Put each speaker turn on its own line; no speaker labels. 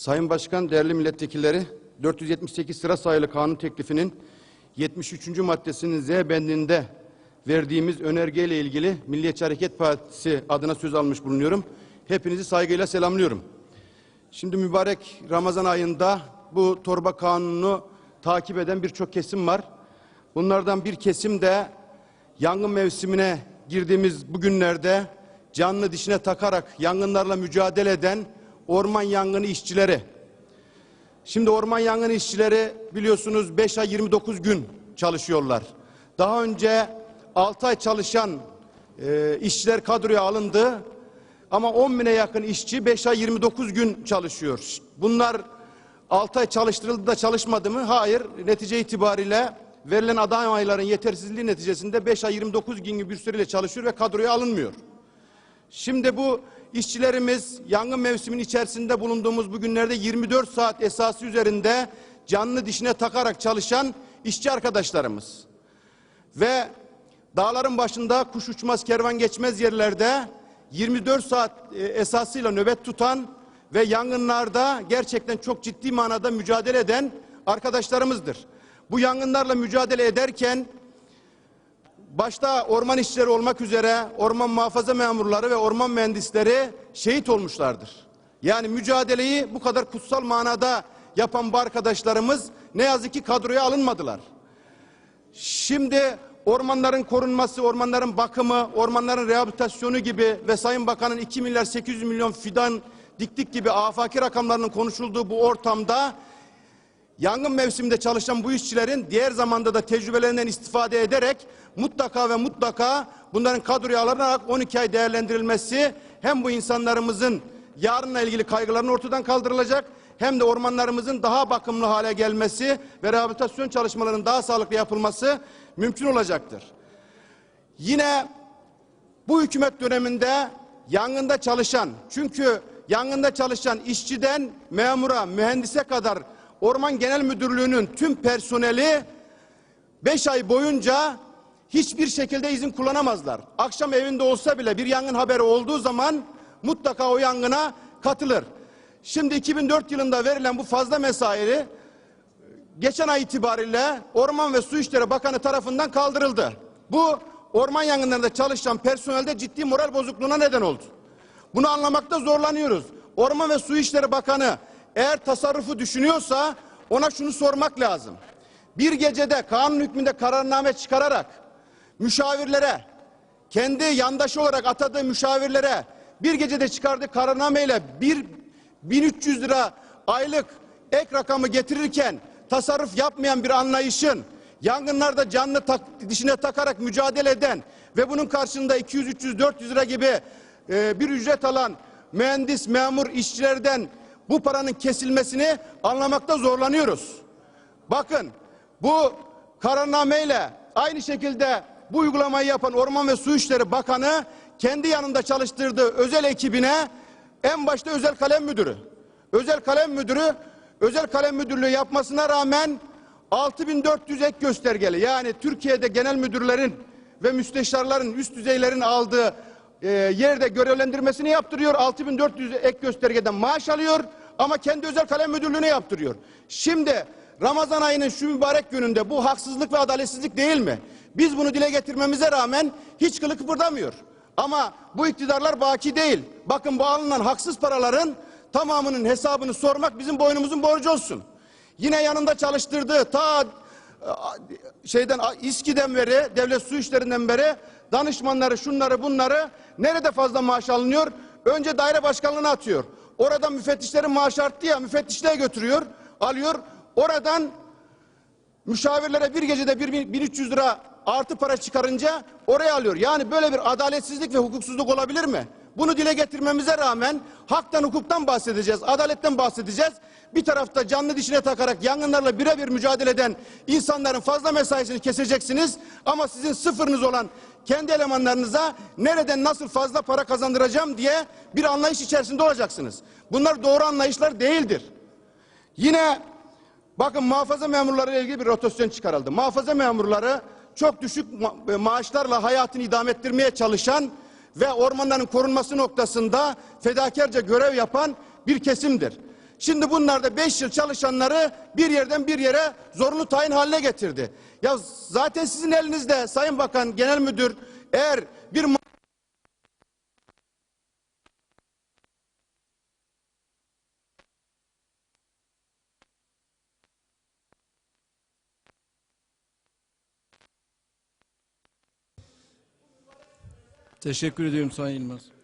Sayın Başkan, değerli milletvekilleri, 478 sıra sayılı kanun teklifinin 73. maddesinin Z bendinde verdiğimiz önergeyle ilgili Milliyetçi Hareket Partisi adına söz almış bulunuyorum. Hepinizi saygıyla selamlıyorum. Şimdi mübarek Ramazan ayında bu torba kanunu takip eden birçok kesim var. Bunlardan bir kesim de yangın mevsimine girdiğimiz bu günlerde canlı dişine takarak yangınlarla mücadele eden orman yangını işçileri. Şimdi orman yangını işçileri biliyorsunuz 5 ay 29 gün çalışıyorlar. Daha önce 6 ay çalışan e, işçiler kadroya alındı. Ama 10 bine yakın işçi 5 ay 29 gün çalışıyor. Bunlar 6 ay çalıştırıldı da çalışmadı mı? Hayır. Netice itibariyle verilen aday ayların yetersizliği neticesinde 5 ay 29 gün gibi bir süreyle çalışıyor ve kadroya alınmıyor. Şimdi bu işçilerimiz yangın mevsiminin içerisinde bulunduğumuz bu günlerde 24 saat esası üzerinde canlı dişine takarak çalışan işçi arkadaşlarımız. Ve dağların başında kuş uçmaz kervan geçmez yerlerde 24 saat e, esasıyla nöbet tutan ve yangınlarda gerçekten çok ciddi manada mücadele eden arkadaşlarımızdır. Bu yangınlarla mücadele ederken başta orman işçileri olmak üzere orman muhafaza memurları ve orman mühendisleri şehit olmuşlardır. Yani mücadeleyi bu kadar kutsal manada yapan bu arkadaşlarımız ne yazık ki kadroya alınmadılar. Şimdi ormanların korunması, ormanların bakımı, ormanların rehabilitasyonu gibi ve Sayın Bakan'ın 2 milyar 800 milyon fidan diktik gibi afaki rakamlarının konuşulduğu bu ortamda yangın mevsiminde çalışan bu işçilerin diğer zamanda da tecrübelerinden istifade ederek mutlaka ve mutlaka bunların kadroya alınarak 12 ay değerlendirilmesi hem bu insanlarımızın yarınla ilgili kaygılarının ortadan kaldırılacak hem de ormanlarımızın daha bakımlı hale gelmesi ve rehabilitasyon çalışmalarının daha sağlıklı yapılması mümkün olacaktır. Yine bu hükümet döneminde yangında çalışan çünkü yangında çalışan işçiden memura, mühendise kadar Orman Genel Müdürlüğü'nün tüm personeli 5 ay boyunca hiçbir şekilde izin kullanamazlar. Akşam evinde olsa bile bir yangın haberi olduğu zaman mutlaka o yangına katılır. Şimdi 2004 yılında verilen bu fazla mesai geçen ay itibariyle Orman ve Su İşleri Bakanı tarafından kaldırıldı. Bu orman yangınlarında çalışan personelde ciddi moral bozukluğuna neden oldu. Bunu anlamakta zorlanıyoruz. Orman ve Su İşleri Bakanı eğer tasarrufu düşünüyorsa ona şunu sormak lazım. Bir gecede kanun hükmünde kararname çıkararak müşavirlere kendi yandaşı olarak atadığı müşavirlere bir gecede çıkardığı kararnameyle bir 1300 lira aylık ek rakamı getirirken tasarruf yapmayan bir anlayışın yangınlarda canlı tak, dişine takarak mücadele eden ve bunun karşında 200, 300, 400 lira gibi e, bir ücret alan mühendis, memur, işçilerden bu paranın kesilmesini anlamakta zorlanıyoruz. Bakın bu kararnameyle aynı şekilde bu uygulamayı yapan Orman ve Su İşleri Bakanı kendi yanında çalıştırdığı özel ekibine en başta özel kalem müdürü. Özel kalem müdürü özel kalem müdürlüğü yapmasına rağmen 6400 ek göstergeli yani Türkiye'de genel müdürlerin ve müsteşarların üst düzeylerin aldığı e, yerde görevlendirmesini yaptırıyor. 6400 ek göstergeden maaş alıyor ama kendi özel kalem müdürlüğüne yaptırıyor. Şimdi Ramazan ayının şu mübarek gününde bu haksızlık ve adaletsizlik değil mi? Biz bunu dile getirmemize rağmen hiç kılı kıpırdamıyor. Ama bu iktidarlar baki değil. Bakın bu alınan haksız paraların tamamının hesabını sormak bizim boynumuzun borcu olsun. Yine yanında çalıştırdığı ta şeyden İSKİ'den beri, devlet su işlerinden beri danışmanları, şunları, bunları nerede fazla maaş alınıyor? Önce daire başkanlığına atıyor. Orada müfettişlerin maaşı arttı ya, müfettişliğe götürüyor, alıyor. Oradan müşavirlere bir gecede 1300 lira artı para çıkarınca oraya alıyor. Yani böyle bir adaletsizlik ve hukuksuzluk olabilir mi? Bunu dile getirmemize rağmen haktan hukuktan bahsedeceğiz, adaletten bahsedeceğiz. Bir tarafta canlı dişine takarak yangınlarla birebir mücadele eden insanların fazla mesaisini keseceksiniz. Ama sizin sıfırınız olan kendi elemanlarınıza nereden nasıl fazla para kazandıracağım diye bir anlayış içerisinde olacaksınız. Bunlar doğru anlayışlar değildir. Yine bakın muhafaza memurları ile ilgili bir rotasyon çıkarıldı. Muhafaza memurları çok düşük ma maaşlarla hayatını idame ettirmeye çalışan ve ormanların korunması noktasında fedakarca görev yapan bir kesimdir. Şimdi bunlar da 5 yıl çalışanları bir yerden bir yere zorunlu tayin haline getirdi. Ya zaten sizin elinizde Sayın Bakan, Genel Müdür eğer bir
Teşekkür ediyorum Sayın Yılmaz.